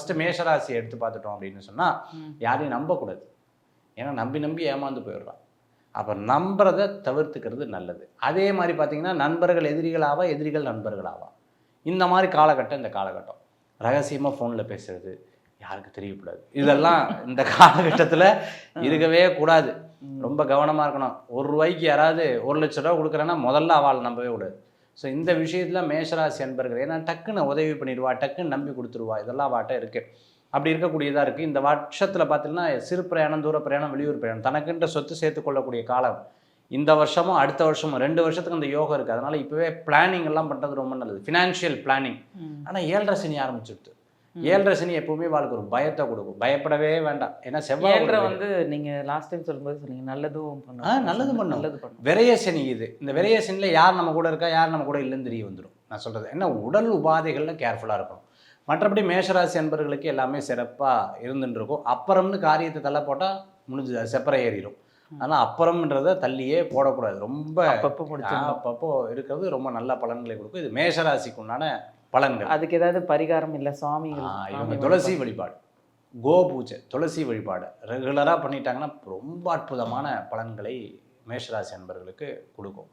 First மேஷராசி எடுத்து பார்த்துட்டோம் அப்படின்னு சொன்னால். யாரையும் நம்பக்கூடாது. ஏன்னா நம்பி நம்பி ஏமாந்து போயிடுறான் அப்போ நம்புறதை தவிர்த்துக்கிறது நல்லது. அதே மாதிரி பார்த்தீங்கன்னா நண்பர்கள் எதிரிகளாவா எதிரிகள் நண்பர்களாவா இந்த மாதிரி காலகட்டம் இந்த காலகட்டம். ரகசியமாக ஃபோனில் பேசுறது யாருக்கு தெரியக்கூடாது. இதெல்லாம் இந்த காலகட்டத்தில் இருக்கவே கூடாது. ரொம்ப கவனமாக இருக்கணும். ஒரு ரூபாய்க்கு யாராவது ஒரு லட்ச ரூபா கொடுக்குறேன்னா முதல்ல அவள் நம்பவே கூடாது. ஸோ இந்த விஷயத்தில் மேஷராசி அன்பர்கள் ஏன்னா டக்குன்னு உதவி பண்ணிடுவா டக்குன்னு நம்பி கொடுத்துருவா. இதெல்லாம் அவாட்ட இருக்குது அப்படி இருக்கக்கூடியதாக இருக்குது இந்த வருஷத்தில் பார்த்தீங்கன்னா சிறு பிரயாணம் தூர பிரயாணம் வெளியூர் பிரயாணம் தனக்குன்ற சொத்து சேர்த்து கொள்ளக்கூடிய காலம். இந்த வருஷமும் அடுத்த வருஷமும் ரெண்டு வருஷத்துக்கு அந்த யோகம் இருக்குது அதனால் இப்போவே பிளானிங் எல்லாம் பண்ணுறது ரொம்ப நல்லது. Financial planning. ஆனால் ஏழரை சனி ஆரம்பிச்சுடுது ஏழரை சனி எப்பவுமே வாழ்க்கை ஒரு பயத்தை கொடுக்கும். பயப்படவே வேண்டாம். ஏன்னா செவ்வாய் வந்து நீங்க லாஸ்ட் டைம் சொல்லும்போது சொன்னீங்க நல்லதும் பண்ணும். நல்லது பண்ணும். நல்லது பண்ணும். விரைய சனி இது. இந்த விரைய சனியில் யார் நம்ம கூட இருக்கா யார் நம்ம கூட இல்லைன்னு தெரிய வந்துடும் நான் சொல்கிறது என்ன உடல் உபாதைகளில் கேர்ஃபுல்லாக இருக்கணும். மற்றபடி மேஷராசி அன்பர்களுக்கு எல்லாமே சிறப்பாக இருந்துட்டு இருக்கும் அப்புறம்னு காரியத்தை தள்ள போட்டால் முடிஞ்சு செப்பரை ஏறிடும் ஆனால் அப்புறம்ன்றதை தள்ளியே போடக்கூடாது. ரொம்ப அப்பப்போ அப்பப்போ இருக்கிறது ரொம்ப நல்ல பலன்களை கொடுக்கும். இது மேஷராசிக்கு உண்டான பலன்கள். அதுக்கு ஏதாவது பரிகாரம் இல்ல இவங்க சுவாமி துளசி வழிபாடு. கோ பூஜை துளசி வழிபாடு. ரெகுலராக பண்ணிட்டாங்கன்னா ரொம்ப அற்புதமான பலன்களை மேஷராசி அன்பர்களுக்கு கொடுக்கும்.